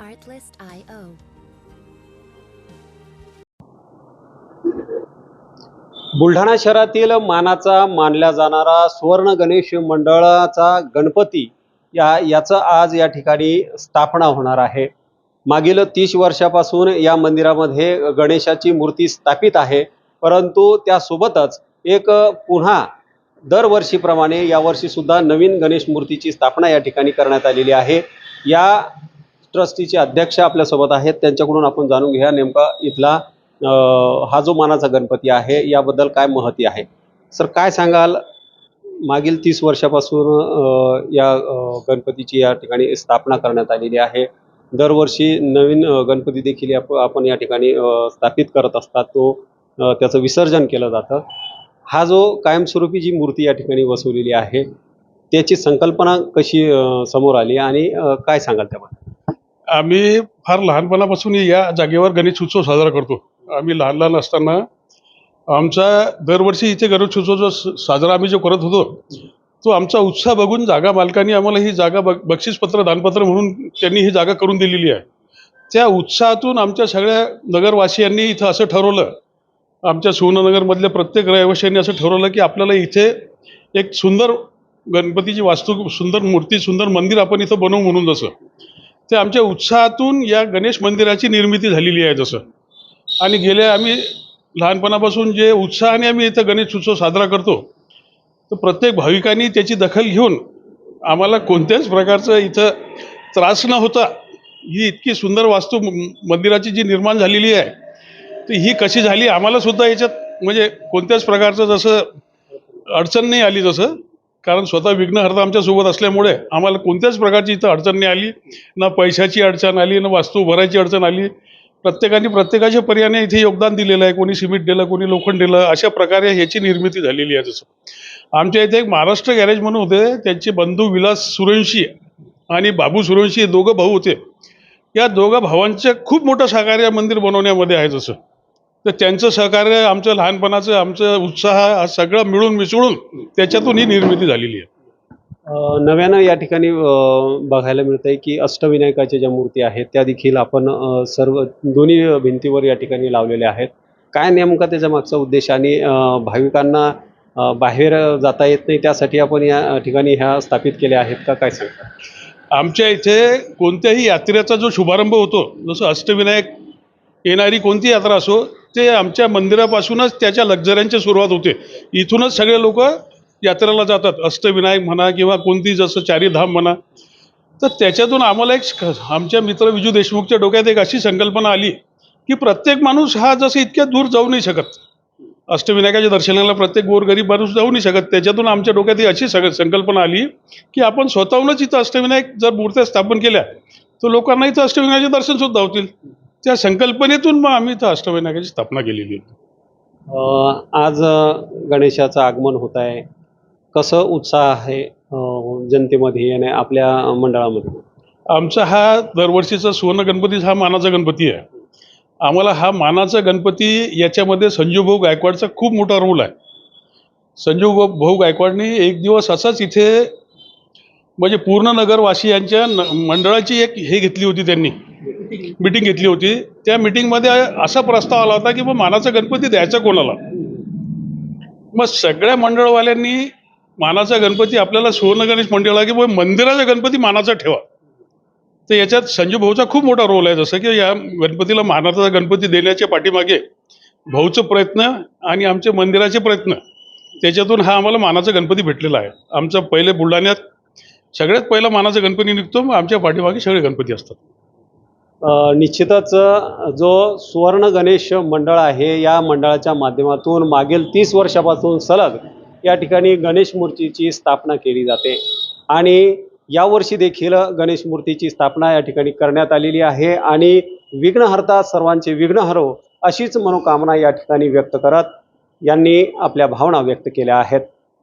Artlist.io. Buldhana शहरातील मानाचा मानला जाणारा सुवर्ण गणेश मंडळाचा गणपती या याचं आज या ठिकाणी स्थापना होणार आहे. मागील तीस वर्षापासून या मंदिरामध्ये गणेशाची मूर्ती स्थापित आहे. परंतु त्यासोबतच एक पुन्हा दरवर्षीप्रमाणे यावर्षीसुद्धा नवीन गणेश मूर्तीची स्थापना या ठिकाणी करण्यात आलेली आहे. या ट्रस्टीचे अध्यक्ष आपल्यासोबत आहेत. त्यांच्याकडून आपण जाणून घ्या नेमका इथला हा जो मानाचा गणपती आहे याबद्दल काय महती आहे? सर काय सांगाल? मागील तीस वर्षापासून या गणपतीची या ठिकाणी स्थापना करण्यात आलेली आहे. दरवर्षी नवीन गणपती देखील आप- आपण या ठिकाणी स्थापित करत असतात. तो त्याचं विसर्जन केलं जातं. हा जो कायमस्वरूपी जी मूर्ती या ठिकाणी बसवलेली आहे त्याची संकल्पना कशी समोर आली आणि काय सांगाल त्याबद्दल? आम्ही फार लहानपणापासून या जागेवर गणेश उत्सव साजरा करतो. आम्ही लहान लहान असताना आमचा दरवर्षी इथे गणेश उत्सव जो साजरा आम्ही जो करत होतो तो आमचा उत्साह बघून जागा मालकांनी आम्हाला ही जागा बक बक्षीसपत्र दानपत्र म्हणून त्यांनी ही जागा करून दिलेली आहे. त्या उत्साहातून आमच्या सगळ्या नगरवासियांनी इथं असं ठरवलं आमच्या सुवर्णनगरमधल्या प्रत्येक रहिवाशांनी असं ठरवलं की आपल्याला इथे एक सुंदर गणपतीची वास्तू सुंदर मूर्ती सुंदर मंदिर आपण इथं बनवू म्हणून जसं. ते आमच्या उत्साहातून या गणेश मंदिराची निर्मिती झालेली आहे जसं. आणि गेल्या आम्ही लहानपणापासून जे उत्साहाने आम्ही इथं गणेश उत्सव साजरा करतो तर प्रत्येक भाविकांनी त्याची दखल घेऊन आम्हाला कोणत्याच प्रकारचं इथं त्रास न होता ही इतकी सुंदर वास्तू मंदिराची जी निर्माण झालेली आहे तर ही कशी झाली आम्हालासुद्धा याच्यात म्हणजे कोणत्याच प्रकारचं जसं अडचण नाही आली जसं कारण स्वतः विघ्नहर्ता आमच्यासोबत असल्यामुळे आम्हाला कोणत्याच प्रकारची इथं अडचण नाही आली. ना पैशाची अडचण आली ना वास्तू भरायची अडचण आली. प्रत्येकाने प्रत्येकाच्या पर्यायाने इथे योगदान दिलेलं आहे. कोणी सिमेंट दिलं कोणी लोखंड दिलं अशा प्रकारे ह्याची निर्मिती झालेली आहे जसं आमच्या इथे एक महाराष्ट्र गॅरेज म्हणून होते. त्यांचे बंधू विलास सुरवंशी आणि बाबू सुरवंशी हे दोघं भाऊ होते. या दोघं भावांचं खूप मोठं सहकार्य मंदिर बनवण्यामध्ये आहे जसं. तर त्यांचं सहकार्य आमचं लहानपणाचं आमचं उत्साह हा सगळं मिळून मिसळून त्याच्यातून ही निर्मिती झालेली आहे. नव्यानं या ठिकाणी बघायला मिळतंय की अष्टविनायकाच्या ज्या मूर्ती आहेत त्या देखील आपण सर्व दोन्ही भिंतीवर या ठिकाणी लावलेल्या आहेत. काय नेमका त्याच्या मागचा उद्देश आणि भाविकांना बाहेर जाता येत नाही त्यासाठी आपण या ठिकाणी ह्या स्थापित केल्या आहेत का? काय सांगता? आमच्या इथे कोणत्याही यात्रेचा जो शुभारंभ होतो जसं अष्टविनायक येणारी कोणती यात्रा असो ते आमच्या मंदिरापासूनच त्याच्या लक्झऱ्यांची सुरुवात होते. इथूनच सगळे लोक यात्रेला जातात. अष्टविनायक म्हणा किंवा कोणती जसं चारीधाम म्हणा. तर त्याच्यातून आम्हाला एक आमच्या मित्र विजू देशमुखच्या डोक्यात एक अशी संकल्पना आली की प्रत्येक माणूस हा जसं इतक्या दूर जाऊ नाही शकत. अष्टविनायकाच्या दर्शनाला प्रत्येक गोरगरीब माणूस जाऊ नाही शकत. त्याच्यातून आमच्या डोक्यात ही अशी सग संकल्पना आली की आपण स्वतःहूनच इथं अष्टविनायक जर मूर्त्या स्थापन केल्या तर लोकांना इथं अष्टविनायकाचे दर्शन सुद्धा होतील. त्या संकल्पनेतून मग आम्ही इथं अष्टविनायकाची स्थापना केलेली अ, आज गणेशाचं आगमन होत आहे कसं उत्साह आहे जनतेमध्ये आणि आपल्या मंडळामध्ये? आमचा हा दरवर्षीचा सुवर्ण गणपती हा मानाचा गणपती आहे. आम्हाला हा मानाचा गणपती याच्यामध्ये संजू भाऊ गायकवाडचा खूप मोठा रोल आहे. संजू भाऊ भाऊ गायकवाडनी एक दिवस असाच इथे म्हणजे पूर्ण नगरवासियांच्या न मंडळाची एक हे घेतली होती त्यांनी. मिटिंग घेतली होती. त्या मिटिंगमध्ये असा प्रस्ताव आला होता की मग मानाचा गणपती द्यायचा कोणाला? मग सगळ्या मंडळवाल्यांनी मानाचा गणपती आपल्याला सुवर्ण गणेश मंडळाला की मग मंदिराचा गणपती मानाचा ठेवा. तर याच्यात संजू भाऊचा खूप मोठा रोल आहे. जसं की या गणपतीला मानाचा गणपती देण्याच्या पाठीमागे भाऊचं प्रयत्न आणि आमचे मंदिराचे प्रयत्न. त्याच्यातून हा आम्हाला मानाचा गणपती भेटलेला आहे. आमचा पहिले बुलढाण्यात सगळ्यात पहिला मानाचा गणपती निघतो. मग आमच्या पाठीमागे सगळे गणपती असतात. निश्चितच जो सुवर्ण गणेश मंडळ आहे या मंडळाच्या माध्यमातून मागील तीस वर्षापासून सलग या ठिकाणी गणेश मूर्तीची स्थापना केली जाते. आणि यावर्षी देखील गणेश मूर्तीची स्थापना या ठिकाणी करण्यात आलेली आहे आणि विघ्नहर्ता सर्वांचे विघ्न हरो अशीच मनोकामना या ठिकाणी व्यक्त करत यांनी आपल्या भावना व्यक्त केल्या आहेत.